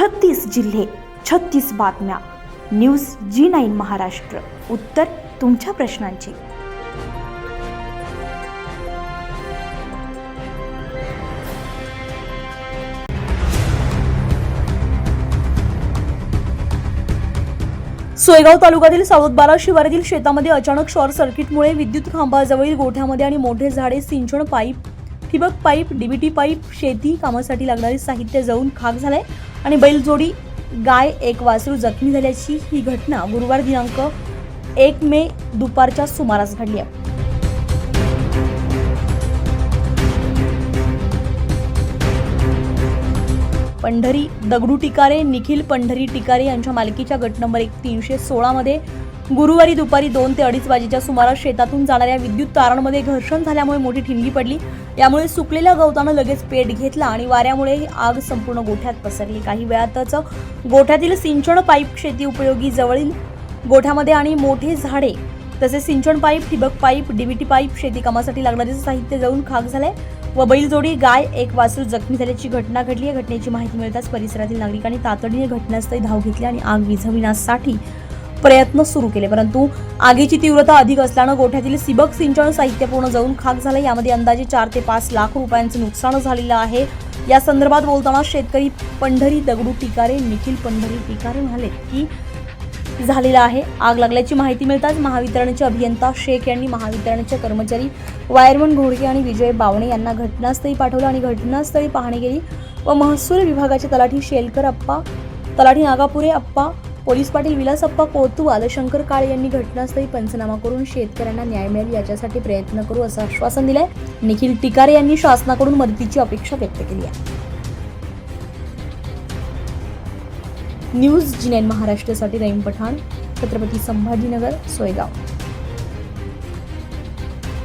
छत्तीस जिल्हे छत्तीस बातम्या. News G nine Maharashtra. उत्तर तुमच्या प्रश्नांची. सोयगाव तालुक्यातील सावतबारा शिवारातील शेतामध्ये अचानक शॉर्ट सर्किटमुळे विद्युत खांबाजवळील गोठ्यामध्ये आणि मोठे झाडे सिंचन पाईप ठिबक पाईप डीबीटी पाईप शेती कामासाठी लागणारे साहित्य जळून खाक झालंय. आणि बैलजोडी गाय एक वासरू जखमी झाल्याची ही घटना गुरुवार दिनांक एक मे दुपारच्या सुमारास घडली आहे. पंढरी दगडू टिकारे निखिल पंढरी टिकारे यांच्या मालकीच्या गट नंबर एक तीनशे सोळामध्ये गुरुवारी दुपारी दोन ते अडीच वाजेच्या सुमारास शेतातून जाणाऱ्या विद्युत तारांमध्ये घर्षण झाल्यामुळे मोठी ठिणगी पडली. यामुळे सुकलेल्या गवतानं लगेच पेट घेतला आणि वाऱ्यामुळे ही आग संपूर्ण गोठ्यात पसरली. काही वेळातच गोठ्यातील सिंचन पाईप शेती उपयोगी जवळील गोठ्यामध्ये आणि मोठे झाडे तसेच सिंचन पाईप ठिबक पाईप डीबीटी पाईप शेती कामासाठी लागणारे साहित्य जळून खाक झालंय. व बैलजोडी गाय एक वासरू जखमी झाल्याची घटना घडली. या घटनेची माहिती मिळताच परिसरातील नागरिकांनी तातडीने घटनास्थळी धाव घेतली आणि आग विझविण्यासाठी प्रयत्न सुरू केले. परंतु आगीची तीव्रता अधिक असल्यानं गोठ्यातील सिबक सिंचन साहित्य पूर्ण जळून खाक झालं यामध्ये अंदाजे चार ते पाच लाख रुपयांचं नुकसान झालेलं आहे. या संदर्भात बोलताना शेतकरी पंढरी दगडू टिकारे निखिल पंढरी टिकारे म्हणाले की झालेला आहे. आग लागल्याची माहिती मिळताच महावितरणचे अभियंता शेख यांनी महावितरणचे कर्मचारी वायरमन घोडके आणि विजय बावणे यांना घटनास्थळी पाठवलं आणि घटनास्थळी पाहणी केली व महसूल विभागाचे तलाठी शेलकर अप्पा तलाठी नागापुरे अप्पा पोलीस पाटील विलासप्पा कोतवाल शंकर काळे यांनी घटनास्थळी पंचनामा करून शेतकऱ्यांना न्याय मिळेल याच्यासाठी प्रयत्न करू असं आश्वासन दिलंय. निखिल टिकारे यांनी शासनाकडून मदतीची अपेक्षा व्यक्त केली आहे. न्यूज जिनेन महाराष्ट्रासाठी रहीम पठाण छत्रपती संभाजीनगर सोयगाव.